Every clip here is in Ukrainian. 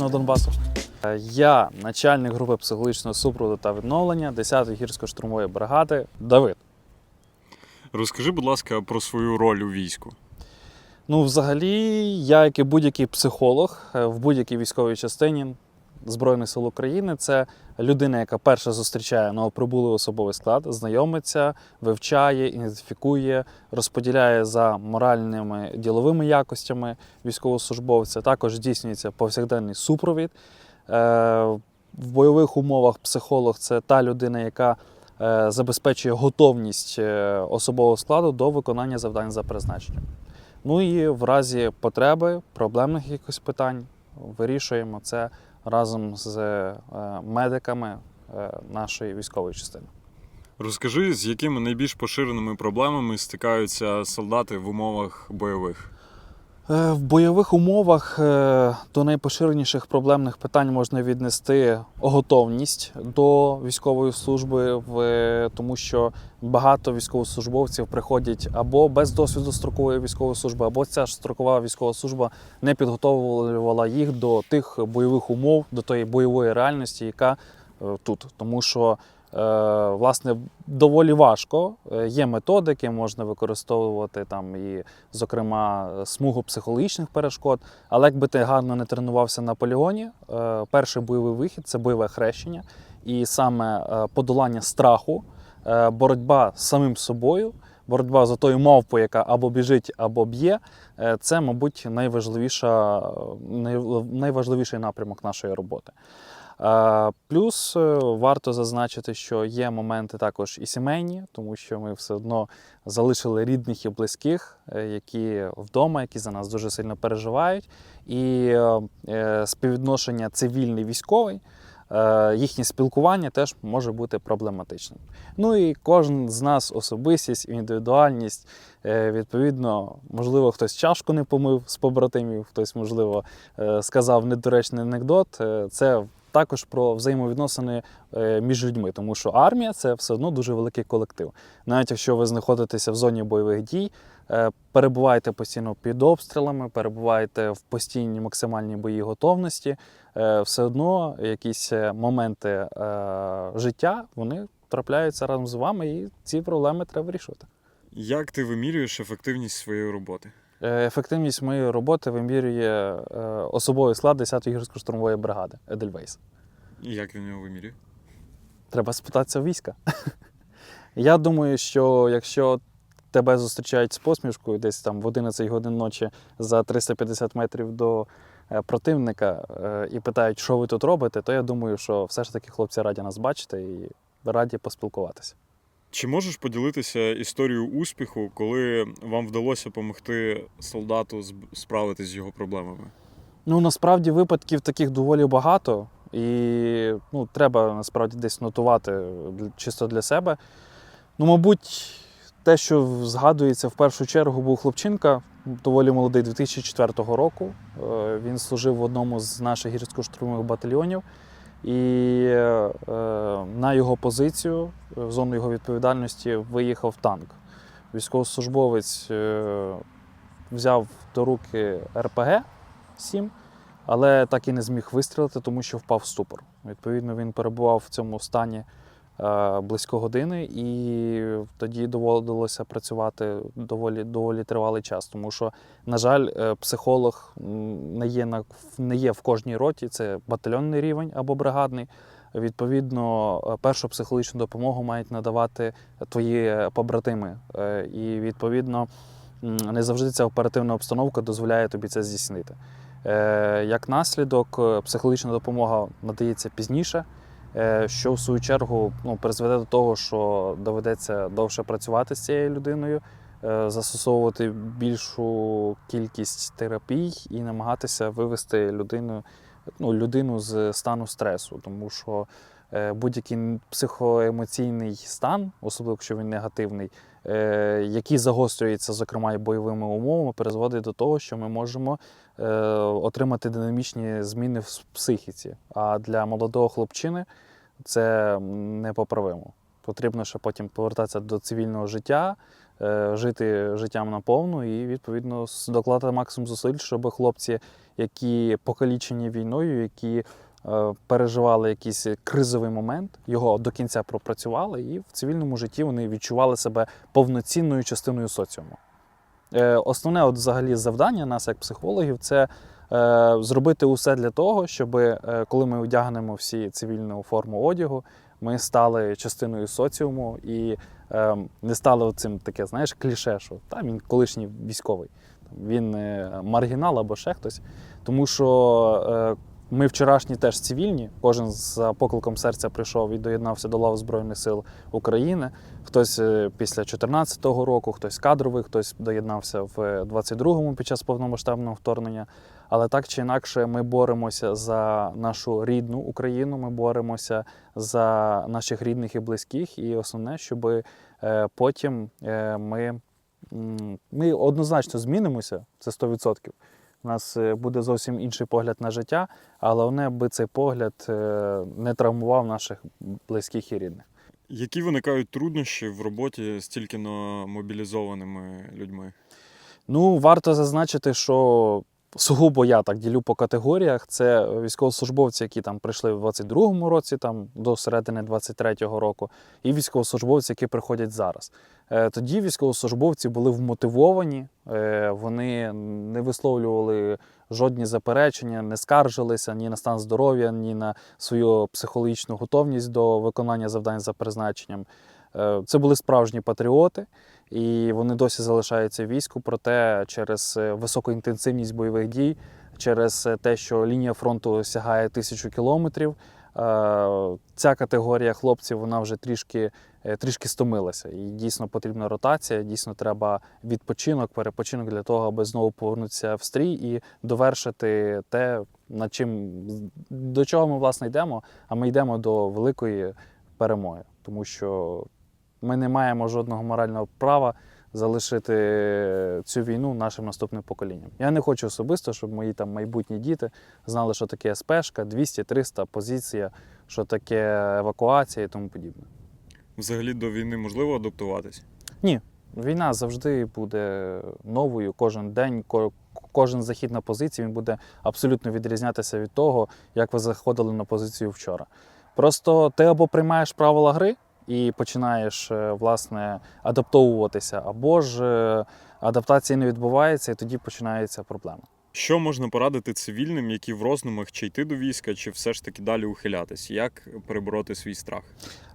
північного Донбасу. Е, Я начальник групи психологічного супроводу та відновлення 10-ї гірсько-штурмової бригади Давид. Розкажи, будь ласка, про свою роль у війську. Ну, взагалі, я, як і будь-який психолог е, в будь-якій військовій частині Збройних сил України, це людина, яка перша зустрічає новоприбулий особовий склад, знайомиться, вивчає, ідентифікує, розподіляє за моральними діловими якостями військовослужбовця. Також здійснюється повсякденний супровід. Е, В бойових умовах психолог це та людина, яка е, забезпечує готовність е, особового складу до виконання завдань за призначенням. Ну і в разі потреби, проблемних якихось питань вирішуємо це разом з е, медиками е, нашої військової частини. Розкажи, з якими найбільш поширеними проблемами стикаються солдати в умовах бойових. Е, В бойових умовах е, до найпоширеніших проблемних питань можна віднести готовність до військової служби, в- тому що багато військовослужбовців приходять або без досвіду строкової військової служби, або ця ж строкова військова служба не підготовлювала їх до тих бойових умов, до тої бойової реальності, яка е, тут. Тому що Е, власне, доволі важко. Е, Є методики, можна використовувати там і, зокрема, смугу психологічних перешкод. Але якби ти гарно не тренувався на полігоні, е, перший бойовий вихід це бойове хрещення, і саме е, подолання страху, е, боротьба з самим собою. Боротьба за тою мавпою, яка або біжить, або б'є, е, це, мабуть, найважливіша, е, найважливіший напрямок нашої роботи. Е, Плюс варто зазначити, що є моменти також і сімейні, тому що ми все одно залишили рідних і близьких, які вдома, які за нас дуже сильно переживають. І співвідношення цивільний військовий. Е, Їхнє спілкування теж може бути проблематичним. Ну і кожен з нас особистість, індивідуальність. Е, Відповідно, можливо, хтось чашку не помив з побратимів, хтось, можливо, е, сказав недоречний анекдот. Це також про взаємовідносини між людьми, тому що армія це все одно дуже великий колектив. Навіть якщо ви знаходитеся в зоні бойових дій, перебуваєте постійно під обстрілами, перебуваєте в постійній максимальній боїй готовності, е, все одно якісь е, моменти е, життя вони трапляються разом з вами, і ці проблеми треба вирішувати. Як ти вимірюєш ефективність своєї роботи? Е, Ефективність моєї роботи вимірює е, особовий склад 10-ї гірсько-штурмової бригади Едельвейс. І як він його вимірює? Треба спитатися в війська. Я думаю, що якщо тебе зустрічають з посмішкою десь там в 11 годин ночі за 350 метрів до е, противника е, і питають, що ви тут робите, то я думаю, що все ж таки хлопці раді нас бачити і раді поспілкуватися. Чи можеш поділитися історією успіху, коли вам вдалося допомогти солдату справитись з його проблемами? Ну, насправді випадків таких доволі багато, і ну, треба насправді десь нотувати чисто для себе. Ну, мабуть, те, що згадується в першу чергу, був хлопчинка, доволі молодий 2004 року. Е, Він служив в одному з наших гірсько-штурмових батальйонів. І е, на його позицію, е, в зону його відповідальності, виїхав танк. Військовослужбовець взяв до руки РПГ-7, але так і не зміг вистрілити, тому що впав в ступор. Відповідно, він перебував в цьому стані близько години, і тоді доводилося працювати доволі, доволі тривалий час, тому що, на жаль, е, психолог не є, на, не є в кожній роті, це батальйонний рівень або бригадний. Відповідно, е, першу психологічну допомогу мають надавати твої побратими. Е, І відповідно не завжди ця оперативна обстановка дозволяє тобі це здійснити. Е, Як наслідок, е, психологічна допомога надається пізніше, е, що в свою чергу ну, призведе до того, що доведеться довше працювати з цією людиною, е, застосовувати більшу кількість терапій і намагатися вивести людину, ну, людину з стану стресу, тому що е, будь-який психоемоційний стан, особливо якщо він негативний, е, який загострюється, зокрема, і бойовими умовами, призводить до того, що ми можемо е, отримати динамічні зміни в психіці. А для молодого хлопчини це непоправимо. Потрібно ще потім повертатися до цивільного життя, е, жити життям наповну і, відповідно, докладати максимум зусиль, щоб хлопці, які покалічені війною, які е, переживали якийсь кризовий момент, його до кінця пропрацювали, і в цивільному житті вони відчували себе повноцінною частиною соціуму. Е, Основне, от взагалі, завдання нас, як психологів, це е, зробити усе для того, щоб е, коли ми одягнемо всі цивільну форму одягу, ми стали частиною соціуму і е, не стали цим таке, знаєш, кліше, що та, він колишній військовий, він е, маргінал або ще хтось. Тому що е, ми вчорашні теж цивільні, кожен за покликом серця прийшов і доєднався до лав Збройних сил України. Хтось е, після 2014 року, хтось кадровий, хтось доєднався в 22-му під час повномасштабного вторгнення. Але так чи інакше, ми боремося за нашу рідну Україну, ми боремося за наших рідних і близьких. І основне, щоб е, потім е, ми, ми однозначно змінимося, це 100%. У нас е, буде зовсім інший погляд на життя, але головне, аби цей погляд е, не травмував наших близьких і рідних. Які виникають труднощі в роботі з тільки мобілізованими людьми? Ну, варто зазначити, що сугубо я так ділю по категоріях. Це військовослужбовці, які там прийшли в 22-му році, там до середини 23-го року, і військовослужбовці, які приходять зараз. Е, Тоді військовослужбовці були вмотивовані, е, вони не висловлювали жодні заперечення, не скаржилися ні на стан здоров'я, ні на свою психологічну готовність до виконання завдань за призначенням. Е, Це були справжні патріоти, і вони досі залишаються війську. Проте через е, високу інтенсивність бойових дій, через е, те, що лінія фронту сягає тисячу кілометрів. Ця категорія хлопців вона вже трішки, трішки стомилася. І дійсно потрібна ротація, дійсно треба відпочинок, перепочинок для того, аби знову повернутися в стрій і довершити те, над чим до чого ми власне йдемо. А ми йдемо до великої перемоги, тому що ми не маємо жодного морального права залишити цю війну нашим наступним поколінням. Я не хочу особисто, щоб мої там майбутні діти знали, що таке СПшка, 200-300 позиція, що таке евакуація і тому подібне. Взагалі до війни можливо адаптуватись? Війна завжди буде новою. Кожен день, кожен захід на позицію він буде абсолютно відрізнятися від того, як ви заходили на позицію вчора. Просто ти або приймаєш правила гри і починаєш е, власне адаптовуватися, або ж е, адаптації не відбувається, і тоді починається проблема. Що можна порадити цивільним, які в роздумах чи йти до війська, чи все ж таки далі ухилятись? Як перебороти свій страх?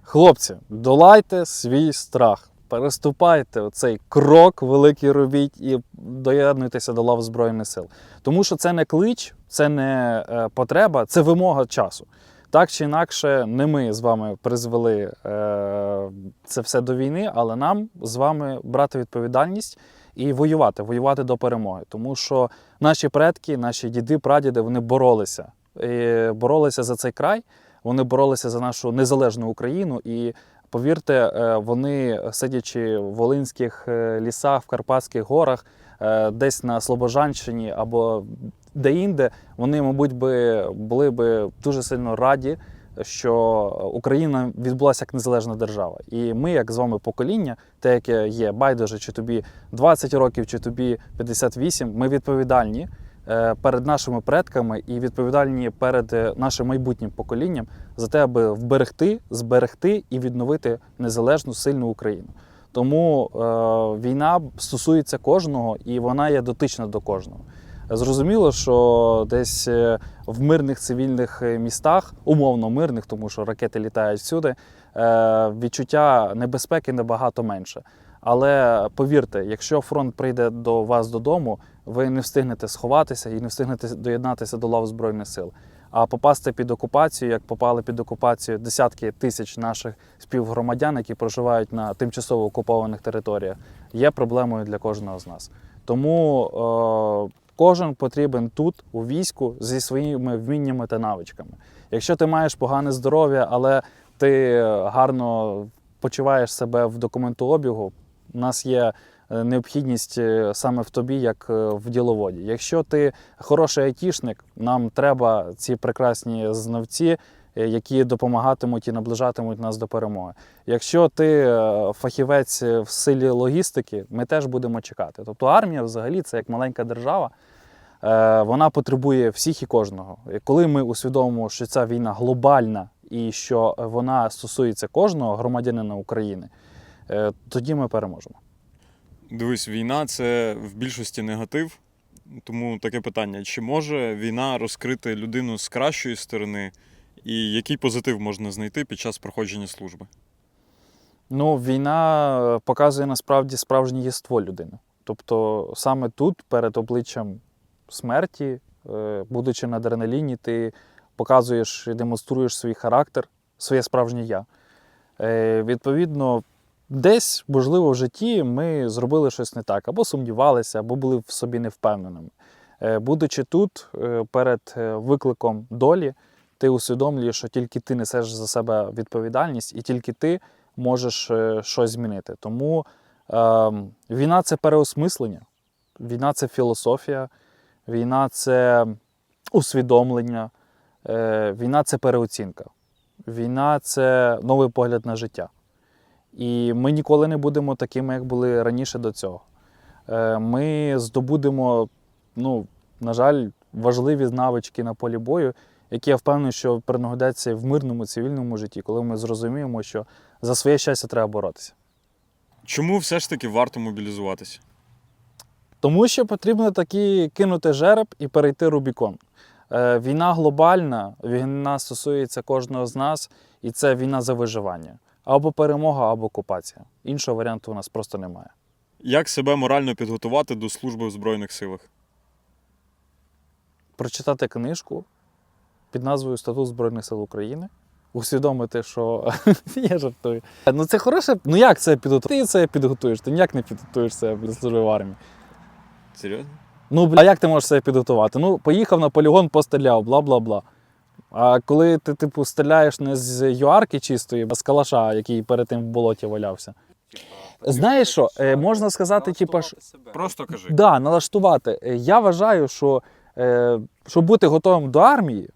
Хлопці, долайте свій страх. Переступайте цей крок великий робіть і доєднуйтеся до лав Збройних сил. Тому що це не клич, це не е, потреба, це вимога часу. Так чи інакше, не ми з вами призвели е, це все до війни, але нам з вами брати відповідальність і воювати, воювати до перемоги. Тому що наші предки, наші діди, прадіди, вони боролися. І боролися за цей край, вони боролися за нашу незалежну Україну. І повірте, е, вони, сидячи в Волинських е, лісах, в Карпатських горах, е, десь на Слобожанщині або де-інде, вони, мабуть, би були би дуже сильно раді, що Україна відбулася як незалежна держава. І ми, як з вами покоління, те, яке є байдуже, чи тобі 20 років, чи тобі 58, ми відповідальні е, перед нашими предками і відповідальні перед е, нашим майбутнім поколінням за те, аби вберегти, зберегти і відновити незалежну сильну Україну. Тому е, війна стосується кожного і вона є дотична до кожного. Зрозуміло, що десь е, в мирних цивільних е, містах, умовно мирних, тому що ракети літають всюди, е, відчуття небезпеки набагато менше. Але повірте, якщо фронт прийде до вас додому, ви не встигнете сховатися і не встигнете доєднатися до лав Збройних сил. А попасти під окупацію, як попали під окупацію десятки тисяч наших співгромадян, які проживають на тимчасово окупованих територіях, є проблемою для кожного з нас. Тому кожен потрібен тут, у війську, зі своїми вміннями та навичками. Якщо ти маєш погане здоров'я, але ти гарно почуваєш себе в документообігу, у нас є е, необхідність е, саме в тобі, як е, в діловоді. Якщо ти хороший айтішник, нам треба ці прекрасні знавці, е, які допомагатимуть і наближатимуть нас до перемоги. Якщо ти е, фахівець в силі логістики, ми теж будемо чекати. Тобто армія взагалі це як маленька держава. Е, Вона потребує всіх і кожного. Коли ми усвідомимо, що ця війна глобальна і що вона стосується кожного громадянина України, е, тоді ми переможемо. Дивись, війна це в більшості негатив. Тому таке питання: чи може війна розкрити людину з кращої сторони, і який позитив можна знайти під час проходження служби? Ну, війна е, показує насправді справжнє єство людини. Тобто, саме тут, перед обличчям смерті, е, будучи на адреналіні, ти показуєш і демонструєш свій характер, своє справжнє я. Е, Відповідно, десь, можливо, в житті ми зробили щось не так, або сумнівалися, або були в собі невпевненими. Будучи тут, перед викликом долі, ти усвідомлюєш, що тільки ти несеш за себе відповідальність, і тільки ти можеш е, щось змінити. Тому е, війна це переосмислення, війна це філософія, війна це усвідомлення, е, війна це переоцінка, війна це новий погляд на життя. І ми ніколи не будемо такими, як були раніше до цього. Е, Ми здобудемо, ну, на жаль, важливі навички на полі бою, які я впевнений, що пригодяться в мирному цивільному житті, коли ми зрозуміємо, що за своє щастя треба боротися. Чому все ж таки варто мобілізуватися? Тому що потрібно таки кинути жереб і перейти Рубікон. Е, Війна глобальна, війна стосується кожного з нас, і це війна за виживання. Або перемога, або окупація. Іншого варіанту у нас просто немає. Як себе морально підготувати до служби в Збройних силах? Прочитати книжку під назвою Статут Збройних сил України, усвідомити, що я жартую. Ну це хороше. Ну як це підготувати? Ти це підготуєш, ти ніяк не підготуєш себе для служби в армії. Серйозно? Ну, бля, а як ти можеш себе підготувати? Ну, поїхав на полігон, постріляв, бла бла бла. А коли ти, типу, стріляєш не з юарки чистої, а з калаша, який перед тим в болоті валявся. Знаєш що, е, можна сказати, типу, що, Просто кажи. да, налаштувати. Е, Я вважаю, що е, щоб бути готовим до армії, е,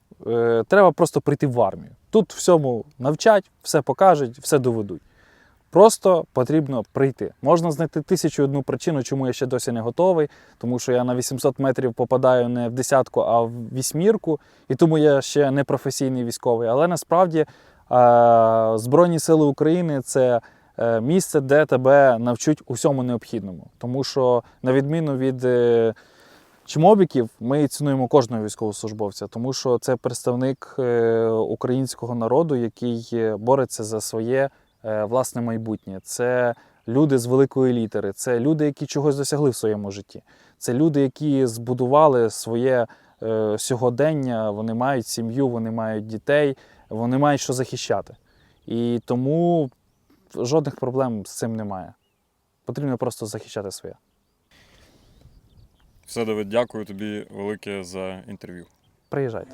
треба просто прийти в армію. Тут всьому навчать, все покажуть, все доведуть. Просто потрібно прийти. Можна знайти тисячу одну причину, чому я ще досі не готовий, тому що я на 800 метрів попадаю не в десятку, а в вісьмірку, і тому я ще не професійний військовий. Але насправді е, Збройні Сили України це е, місце, де тебе навчуть усьому необхідному. Тому що, на відміну від е, чмобіків, ми цінуємо кожного військовослужбовця, тому що це представник е, українського народу, який е, бореться за своє е, власне майбутнє. Це люди з великої літери, це люди, які чогось досягли в своєму житті. Це люди, які збудували своє сьогодення, вони мають сім'ю, вони мають дітей, вони мають що захищати. І тому жодних проблем з цим немає. Потрібно просто захищати своє. Все, Давид, дякую тобі велике за інтерв'ю. Приїжджайте.